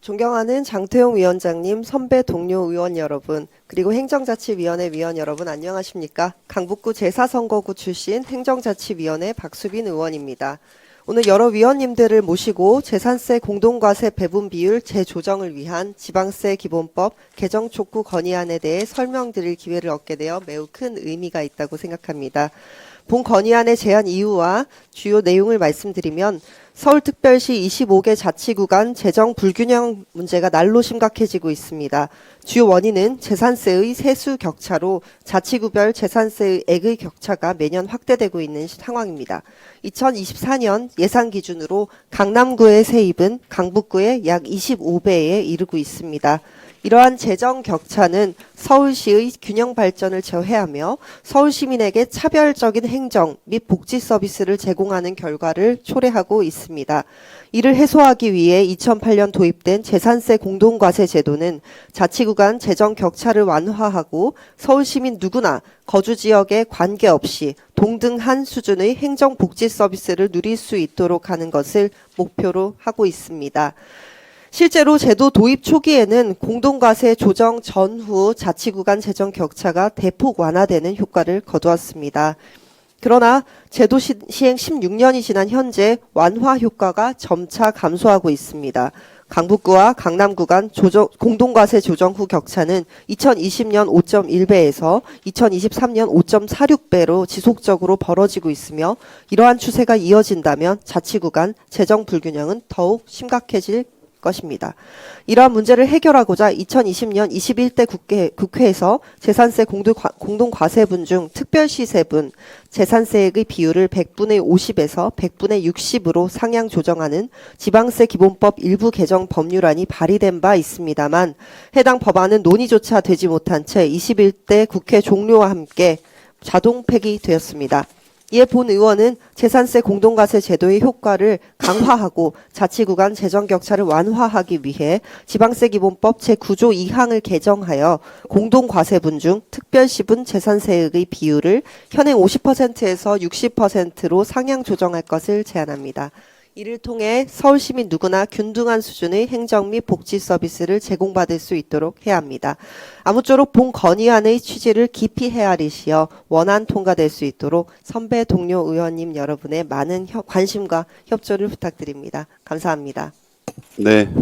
존경하는 장태용 위원장님, 선배 동료 의원 여러분, 그리고 행정자치위원회 위원 여러분 안녕하십니까? 강북구 제사선거구 출신 행정자치위원회 박수빈 의원입니다. 오늘 여러 위원님들을 모시고 재산세 공동과세 배분 비율 재조정을 위한 지방세 기본법 개정 촉구 건의안에 대해 설명드릴 기회를 얻게 되어 매우 큰 의미가 있다고 생각합니다. 본 건의안의 제안 이유와 주요 내용을 말씀드리면 서울특별시 25개 자치구간 재정 불균형 문제가 날로 심각해지고 있습니다. 주요 원인은 재산세의 세수 격차로 자치구별 재산세의 액의 격차가 매년 확대되고 있는 상황입니다. 2024년 예산 기준으로 강남구의 세입은 강북구의 약 25배에 이르고 있습니다. 이러한 재정 격차는 서울시의 균형 발전을 저해하며 서울 시민에게 차별적인 행정 및 복지 서비스를 제공하는 결과를 초래하고 있습니다. 이를 해소하기 위해 2008년 도입된 재산세 공동과세 제도는 자치구간 재정 격차를 완화하고 서울 시민 누구나 거주 지역에 관계없이 동등한 수준의 행정 복지 서비스를 누릴 수 있도록 하는 것을 목표로 하고 있습니다. 실제로 제도 도입 초기에는 공동과세 조정 전후 자치구간 재정 격차가 대폭 완화되는 효과를 거두었습니다. 그러나 제도 시, 시행 16년이 지난 현재 완화 효과가 점차 감소하고 있습니다. 강북구와 강남구 간 조정, 공동과세 조정 후 격차는 2020년 5.1배에서 2023년 5.46배로 지속적으로 벌어지고 있으며 이러한 추세가 이어진다면 자치구 간 재정 불균형은 더욱 심각해질 것입니다. 이러한 문제를 해결하고자 2020년 21대 국회, 국회에서 재산세 공동, 공동 과세분 중 특별시세분 재산세액의 비율을 100분의 50에서 100분의 60으로 상향 조정하는 지방세 기본법 일부 개정 법률안이 발의된 바 있습니다만 해당 법안은 논의조차 되지 못한 채 21대 국회 종료와 함께 자동 폐기되었습니다. 이에 본 의원은 재산세 공동과세 제도의 효과를 강화하고 자치구간 재정 격차를 완화하기 위해 지방세 기본법 제9조 2항을 개정하여 공동과세분 중 특별시분 재산세액의 비율을 현행 50%에서 60%로 상향 조정할 것을 제안합니다. 이를 통해 서울 시민 누구나 균등한 수준의 행정 및 복지 서비스를 제공받을 수 있도록 해야 합니다. 아무쪼록 본 건의안의 취지를 깊이 헤아리시어 원안 통과될 수 있도록 선배 동료 의원님 여러분의 많은 협- 관심과 협조를 부탁드립니다. 감사합니다. 네,